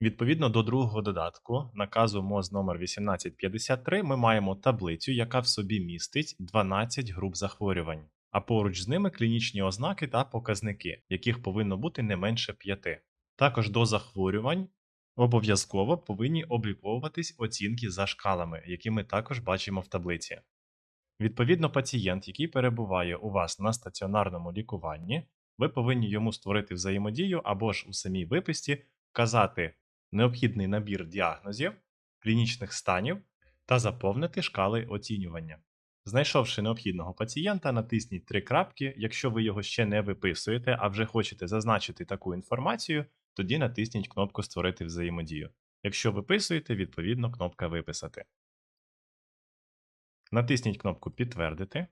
Відповідно до другого додатку наказу МОЗ номер 1853 ми маємо таблицю, яка в собі містить 12 груп захворювань, а поруч з ними клінічні ознаки та показники, яких повинно бути не менше 5. Також до захворювань обов'язково повинні обліковуватись оцінки за шкалами, які ми також бачимо в таблиці. Відповідно, пацієнт, який перебуває у вас на стаціонарному лікуванні, ви повинні йому створити взаємодію або ж у самій виписці вказати необхідний набір діагнозів, клінічних станів та заповнити шкали оцінювання. Знайшовши необхідного пацієнта, натисніть три крапки. Якщо ви його ще не виписуєте, а вже хочете зазначити таку інформацію, тоді натисніть кнопку Створити взаємодію. Якщо виписуєте, відповідно кнопка Виписати. Натисніть кнопку Підтвердити.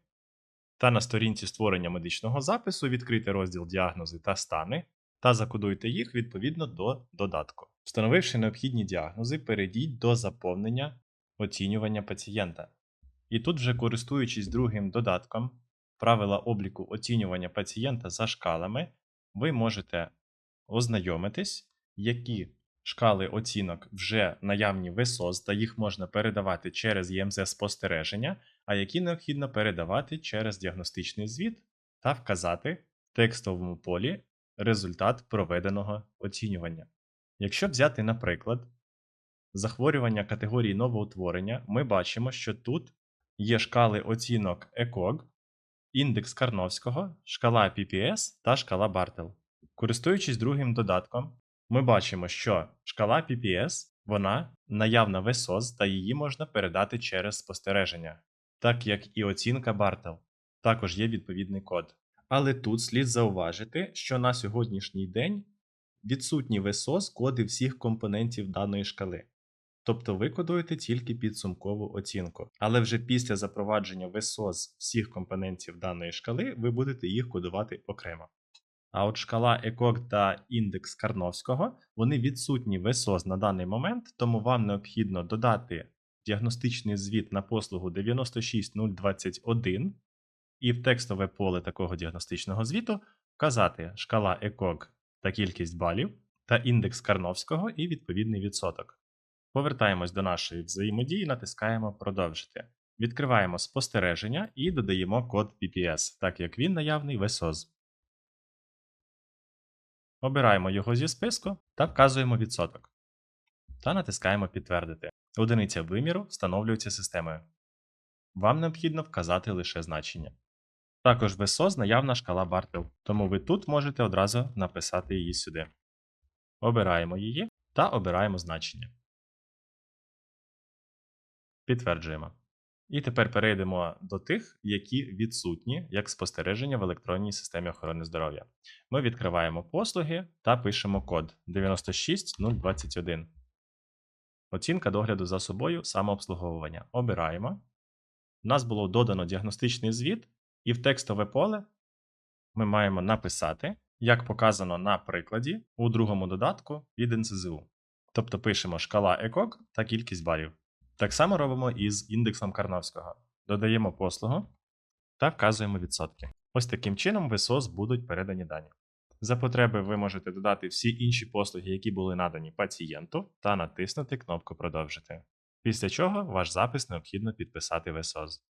Та на сторінці створення медичного запису відкрийте розділ Діагнози та стани та закодуйте їх відповідно до додатку. Встановивши необхідні діагнози, перейдіть до заповнення оцінювання пацієнта. І тут, вже користуючись другим додатком правила обліку оцінювання пацієнта за шкалами, ви можете ознайомитись, які шкали оцінок вже наявні в ЕСОС, та їх можна передавати через ЄМЗ спостереження, а які необхідно передавати через діагностичний звіт та вказати в текстовому полі результат проведеного оцінювання. Якщо взяти, наприклад, захворювання категорії новоутворення, ми бачимо, що тут є шкали оцінок ЕКОГ, індекс Карновського, шкала PPS та шкала Бартел. Користуючись другим додатком, ми бачимо, що шкала PPS вона наявна в ESOS та її можна передати через спостереження, так як і оцінка Бартел. Також є відповідний код. Але тут слід зауважити, що на сьогоднішній день відсутні в ESOS коди всіх компонентів даної шкали. Тобто ви кодуєте тільки підсумкову оцінку. Але вже після запровадження в ESOS всіх компонентів даної шкали ви будете їх кодувати окремо. А от шкала ECOG та індекс Карновського вони відсутні в ESOS на даний момент, тому вам необхідно додати діагностичний звіт на послугу 96021 і в текстове поле такого діагностичного звіту вказати шкала ECOG та кількість балів та індекс Карновського і відповідний відсоток. Повертаємось до нашої взаємодії, натискаємо Продовжити. Відкриваємо спостереження і додаємо код PPS, так як він наявний в ESOS. Обираємо його зі списку та вказуємо відсоток. Та натискаємо Підтвердити. Одиниця виміру встановлюється системою. Вам необхідно вказати лише значення. Також в ESOS наявна шкала Бартел, тому ви тут можете одразу написати її сюди. Обираємо її та обираємо значення. Підтверджуємо. І тепер перейдемо до тих, які відсутні як спостереження в електронній системі охорони здоров'я. Ми відкриваємо послуги та пишемо код 96021. Оцінка догляду за собою самообслуговування. Обираємо. У нас було додано діагностичний звіт, і в текстове поле ми маємо написати, як показано на прикладі у другому додатку від НСЗУ. Тобто пишемо шкала ЕКОК та кількість балів. Так само робимо і з індексом Карновського. Додаємо послугу та вказуємо відсотки. Ось таким чином в ESOS будуть передані дані. За потреби ви можете додати всі інші послуги, які були надані пацієнту, та натиснути кнопку Продовжити. Після чого ваш запис необхідно підписати в ESOS.